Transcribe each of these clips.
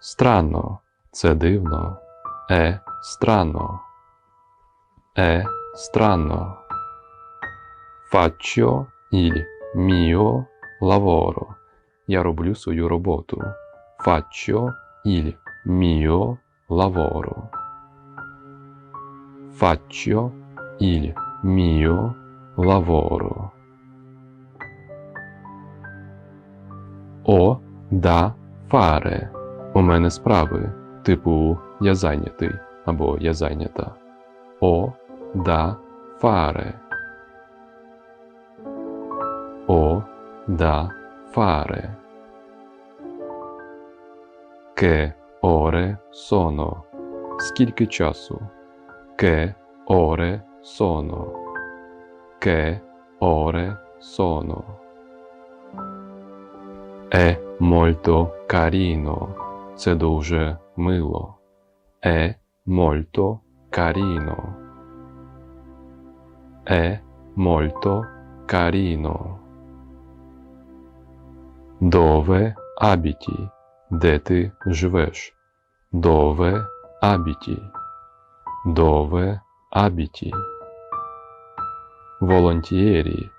странно, це дивно. Е, странно. Е, странно. Faccio il mio lavoro. Я роблю свою роботу. Faccio il mio lavoro. Faccio il mio lavoro. О да фаре. У мене справи. Типу я зайнятий або я зайнята. О да фаре. О да фаре. Ке оре соно. Скільки часу? Ке оре соно. Ке оре соно. Е мольто каріно. Це дуже мило. Е мольто каріно. Е мольто каріно. Дове абіті. Де ти живеш? Дове абіті. Дове абіті. Волонтієрі.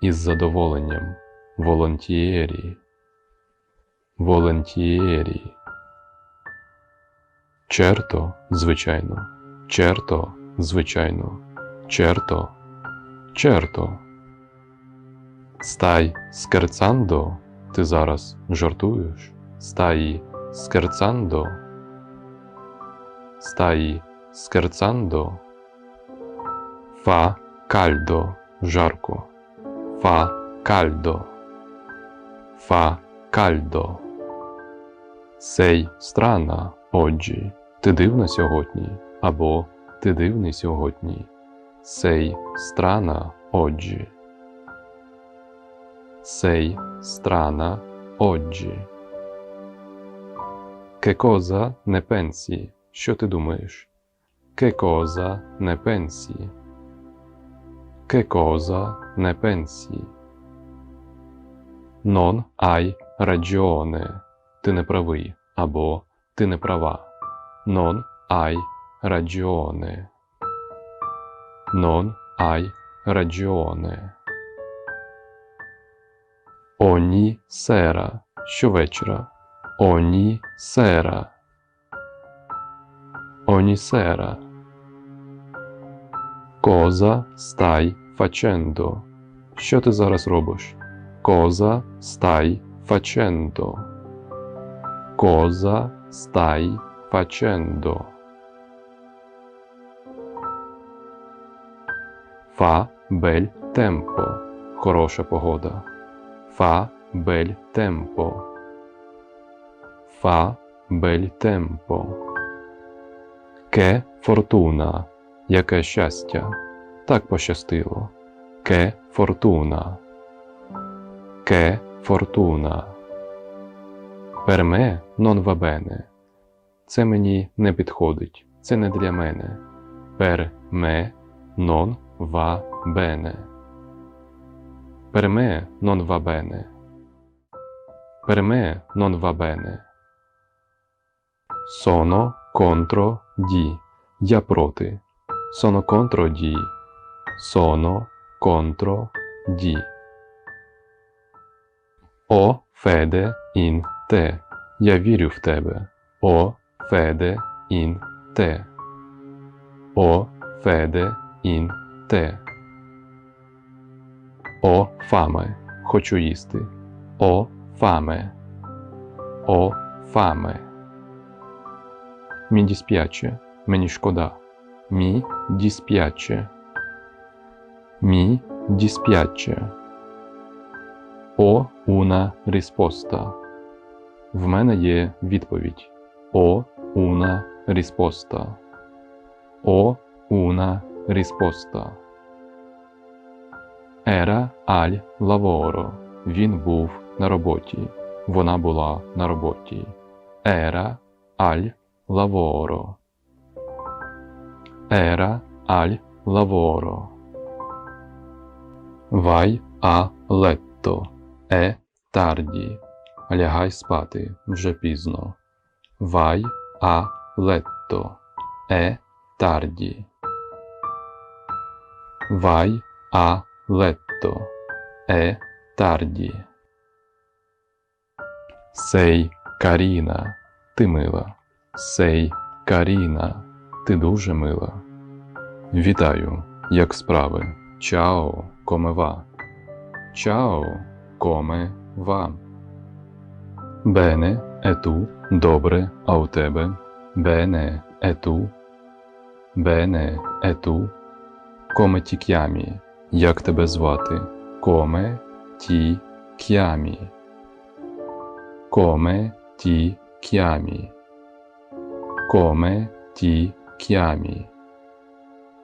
Із задоволенням. Волонтієрі. Волонтієрі. Черто, звичайно. Черто, звичайно. Черто. Черто. Стай скерцандо. Ти зараз жартуєш? Стай скерцандо. Стай скерцандо. Фа кальдо. Жарко. Фа кальдо. Фа кальдо. Сей страна, оджі. Ти дивна сьогодні. Або ти дивний сьогодні. Сей страна, оджі. Сей страна, оджі. Cosa ne pensi? Що ти думаєш? Ne pensi? Che cosa ne pensi? Non hai ragione. Ти не правий. Або ти не права. Non hai ragione. Non hai ragione. Ogni sera. Щовечора. Ogni sera. Ogni sera. Cosa stai facendo? Що ти зараз робиш? Cosa stai facendo? Cosa stai facendo? Fa bel tempo. Хороша погода. Fa bel tempo. Fa bel tempo. Che fortuna. Яке щастя. Так пощастило. Che fortuna. Che fortuna. Per me non va bene. Це мені не підходить. Це не для мене. Me non va bene. Per me non va bene. Sono contro di. Я проти. Sono contro di. Sono contro di. О феде in te. Я вірю в тебе. О феде in te. О феде in te. О фаме. Хочу їсти. О фаме. О фаме. Mi dispiace. Мені шкода. Mi dispiace. Mi dispiace. Ho una risposta. В мене є відповідь. Ho una risposta. Ho una risposta. Era al lavoro. Він був на роботі. Вона була на роботі. Era al lavoro. Era al lavoro. Vai a letto. È tardi. Лягай спати вже пізно. vai a letto. È tardi. Vai a letto. È tardi. Сей Каріна, ти мила. Сей Каріна, ти дуже мила. Вітаю, як справи. Чао, коме ва. Чао, коме ва. Бене, ету, добре, а у тебе. Бене, ету. Бене, ету. Коме ті к'ямі. Як тебе звати? Коме ті к'ямі. Коме ті к'ямі. Коме ті к'ямі.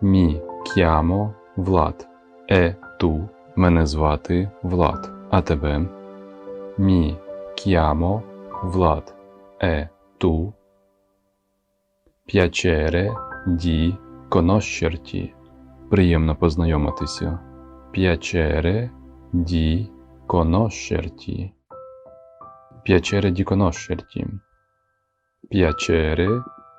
Мі к'ямо Влад. Е ту мене звати Влад. А тебе? Мі к'ямо Влад. Е ту. П'ячере ді конощерті. Приємно познайомитися. П'ячере ді конощерті. П'ячере ді конощерті. П'ячере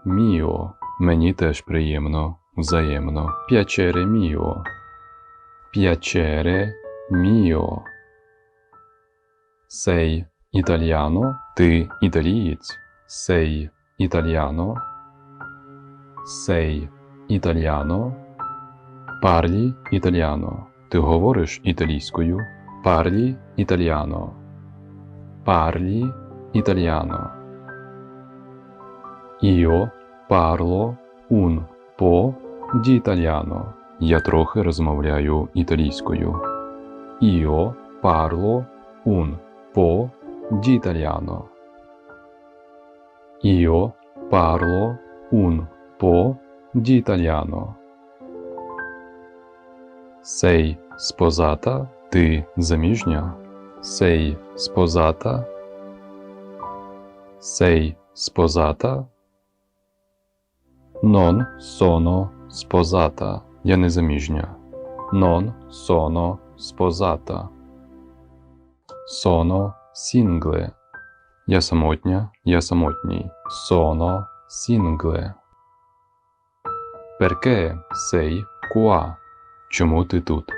міо. Мені теж приємно, взаємно. П'ячере міо. П'ячере міо. Сей італіано. Ти італієць. Сей італіано. Сей італіано. Парлі італіано. Ти говориш італійською. Парлі італіано. Парлі італіано. Io parlo un po' di italiano. Я трохи розмовляю італійською. Io parlo un po' di italiano. Io parlo un po' di italiano. Sei sposata? Ти заміжня? Sei sposata? Sei sposata? Non sono sposata. Я не заміжня. Non sono sposata. Sono single. Я самотня, я самотній. Sono single. Perché sei qua? Чому ти тут?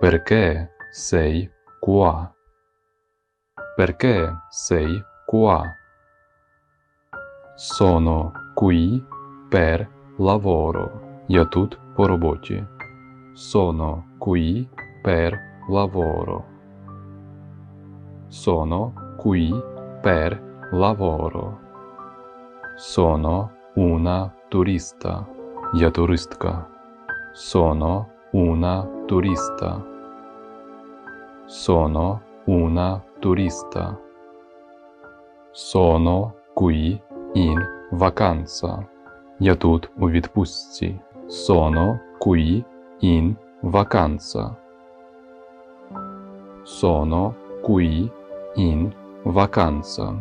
Perché sei qua? Perché sei qua? Sono qui per lavoro. Я тут по роботі. Sono qui per lavoro. Sono qui per lavoro. Sono una turista. Я туристка. Sono una turista. Sono una turista. Sono qui in vacanza. Я тут у відпустці. Sono qui in vacanza. Sono qui in vacanza.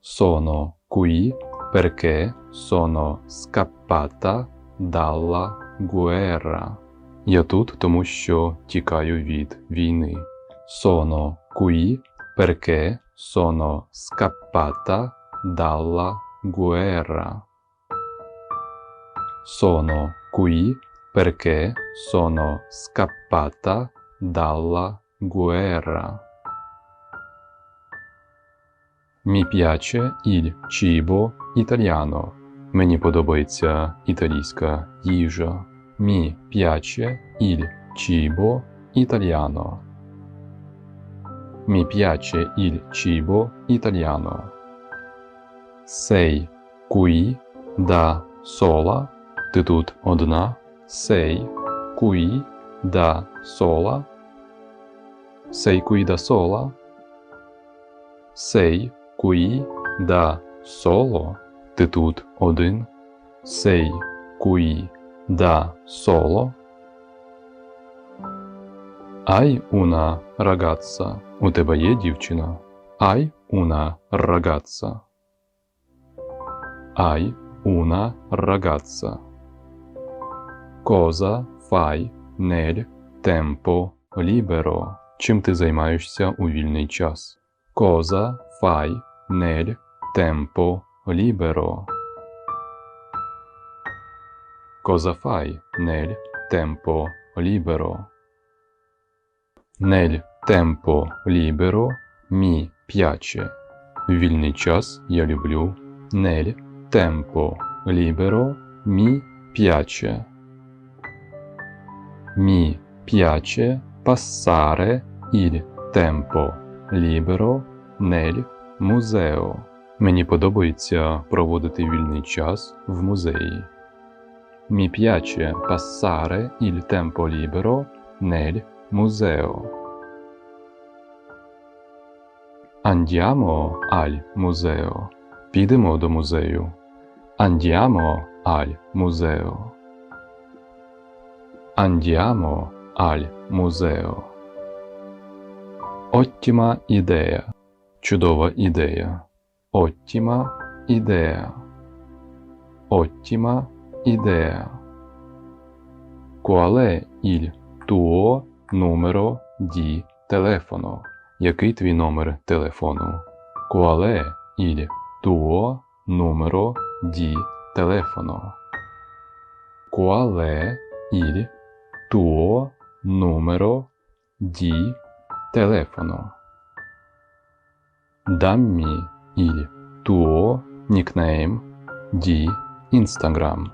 Sono qui perché sono scappata dalla guerra. Я тут, тому що тікаю від війни. Sono qui perché sono scappata dalla guerra. Sono qui perché sono scappata dalla Guerra. Mi piace il cibo italiano. Мені подобається італійська їжа. Mi piace il cibo italiano. Mi piace il cibo italiano. Sei qui da sola. Ти тут одна. Sei qui da sola. Sei qui da sola. Qui da solo. Ти тут один. Qui da solo. Hai una ragazza. У тебе є дівчина. Hai una ragazza. Hai una ragazza. Cosa fai nel tempo libero? Чим ти займаєшся у вільний час? Cosa fai nel tempo libero. Cosa fai nel tempo libero? Nel tempo libero mi piace. Вільний час я люблю. Nel tempo libero mi piace. Mi piace passare il tempo libero nel museo. Мені подобається проводити вільний час в музеї. Mi piace passare il tempo libero nel museo. Andiamo al museo. Підемо до музею. Andiamo al museo. Andiamo al museo. Ottima idea. Чудова ідея. Idea. Qual è il tuo numero di telefono? Який твій номер телефону? Numero di telefono? Qual è il tuo numero di telefono? Dammi il tuo nickname di Instagram.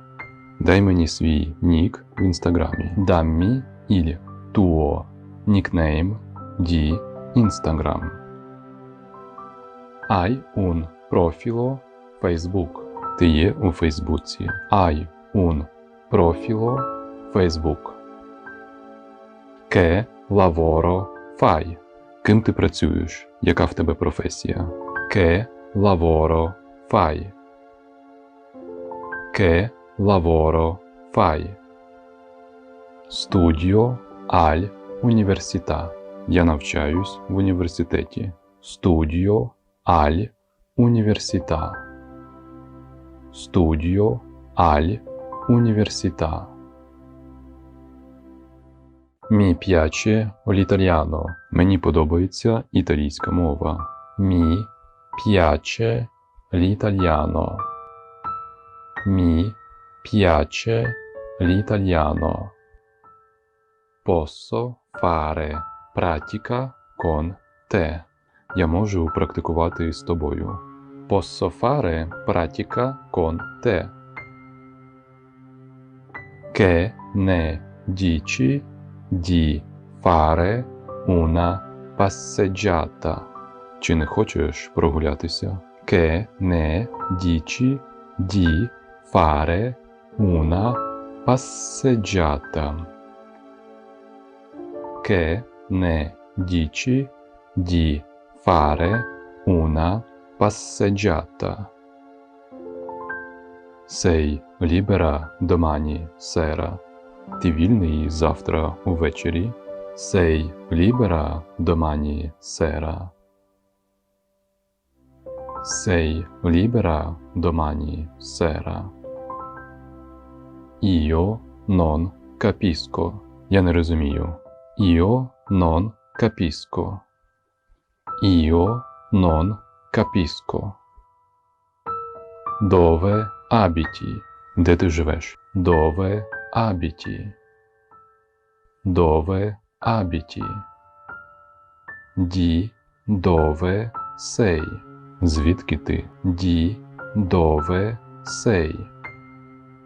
Дай мені свій нік в інстаграмі. Dammi il tuo nickname di Instagram. Hai un profilo Facebook. Ти є у Фейсбуці. Hai un profilo Facebook. Che lavoro Ким ти працюєш? Яка в тебе професія? Che lavoro fai? Che lavoro fai? Studio al università. Я навчаюсь в університеті. Studio al università. Studio al università. Mi piace l'italiano. Мені подобається італійська мова. Mi piace l'italiano. Mi piace l'italiano. Posso fare pratica con te. Я можу практикувати з тобою. Posso fare pratica con te. Che ne dici di fare una passeggiata? Чи не хочеш прогулятися? Che ne dici di fare una passeggiata? Che ne dici di fare una passeggiata? Sei libera domani sera? Ти вільний завтра увечері? Sei libera domani sera? Sei libera domani sera? Io non capisco. Я не розумію. Io non capisco. Io non capisco. Dove abiti? Де ти живеш? Dove abiti? Dove abiti? Di dove sei? Звідки ти? Di dove sei?